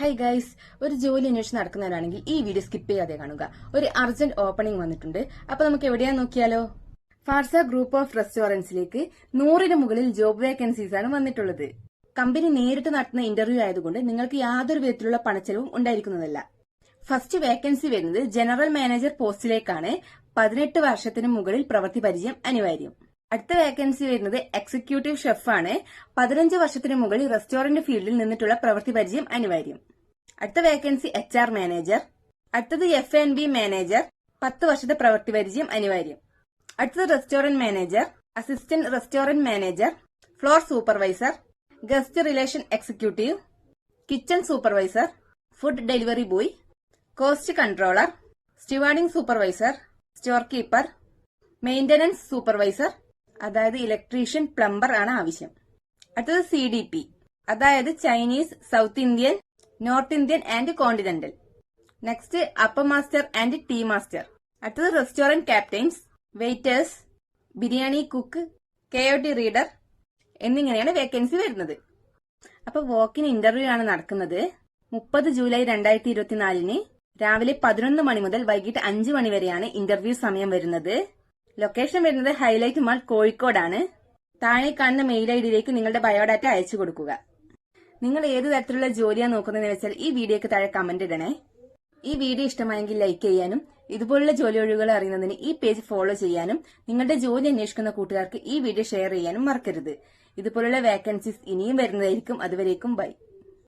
High guys ഒരു ജോലി അന്വേഷിച്ച് നടക്കുന്നവരാണെങ്കിൽ ഈ വീഡിയോ സ്കിപ്പ് ചെയ്യാതെ കാണുക. ഒരു അർജന്റ് ഓപ്പണിംഗ് വന്നിട്ടുണ്ട്. അപ്പൊ നമുക്ക് എവിടെയാ നോക്കിയാലോ? ഫാർസ ഗ്രൂപ്പ് ഓഫ് റെസ്റ്റോറൻസിലേക്ക് നൂറിന് മുകളിൽ ജോബ് വേക്കൻസീസ് ആണ് വന്നിട്ടുള്ളത്. കമ്പനി നേരിട്ട് നടത്തുന്ന ഇന്റർവ്യൂ ആയതുകൊണ്ട് നിങ്ങൾക്ക് യാതൊരു വിധത്തിലുള്ള പണച്ചെലവും ഉണ്ടായിരിക്കുന്നതല്ല. ഫസ്റ്റ് വേക്കൻസി വരുന്നത് ജനറൽ മാനേജർ പോസ്റ്റിലേക്കാണ് പതിനെട്ട് വർഷത്തിന് മുകളിൽ പ്രവൃത്തി പരിചയം അനിവാര്യം. അടുത്ത വേക്കൻസി വരുന്നത് എക്സിക്യൂട്ടീവ് ഷെഫാണ് പതിനഞ്ച് വർഷത്തിന് മുകളിൽ റെസ്റ്റോറന്റ് ഫീൽഡിൽ നിന്നിട്ടുള്ള പ്രവൃത്തി പരിചയം അനിവാര്യം. അടുത്ത വേക്കൻസി എച്ച് ആർ മാനേജർ അടുത്തത് എഫ് എൻ ബി മാനേജർ പത്ത് വർഷത്തെ പ്രവൃത്തി പരിചയം അനിവാര്യം. അടുത്തത് restaurant manager assistant restaurant manager floor supervisor guest relation executive kitchen supervisor food delivery boy cost controller stewarding supervisor store keeper maintenance supervisor അതായത് electrician plumber ആണ് ആവശ്യം. അടുത്തത് സി ഡി പി അതായത് Chinese south Indian north Indian and continental next upper master and tea master അടുത്തത് restaurant captains waiters biryani cook K O T reader എന്നിങ്ങനെയാണ് vacancy വരുന്നത്. അപ്പൊ walk-in interview ആണ് നടക്കുന്നത്. മുപ്പത് ജൂലൈ രണ്ടായിരത്തി ഇരുപത്തിനാലിന് രാവിലെ പതിനൊന്ന് മണി മുതൽ വൈകിട്ട് അഞ്ച് മണി വരെയാണ് ഇന്റർവ്യൂ സമയം വരുന്നത്. ലൊക്കേഷൻ വരുന്നത് ഹൈലൈറ്റ് മാൾ കോഴിക്കോടാണ്. താഴെ കാണുന്ന മെയിൽ ഐ ഡിയിലേക്ക് നിങ്ങളുടെ ബയോഡാറ്റ അയച്ചു കൊടുക്കുക. നിങ്ങൾ ഏത് തരത്തിലുള്ള ജോലിയാണ് നോക്കുന്നതെന്ന് വെച്ചാൽ ഈ വീഡിയോക്ക് താഴെ കമന്റ് ഇടണേ. ഈ വീഡിയോ ഇഷ്ടമായെങ്കിൽ ലൈക്ക് ചെയ്യാനും ഇതുപോലുള്ള ജോലി ഒഴിവുകൾ അറിയുന്നതിന് ഈ പേജ് ഫോളോ ചെയ്യാനും നിങ്ങളുടെ ജോലി അന്വേഷിക്കുന്ന കൂട്ടുകാർക്ക് ഈ വീഡിയോ ഷെയർ ചെയ്യാനും മറക്കരുത്. ഇതുപോലുള്ള വേക്കൻസീസ് ഇനിയും വരുന്നതായിരിക്കും. അതുവരേക്കും ബൈ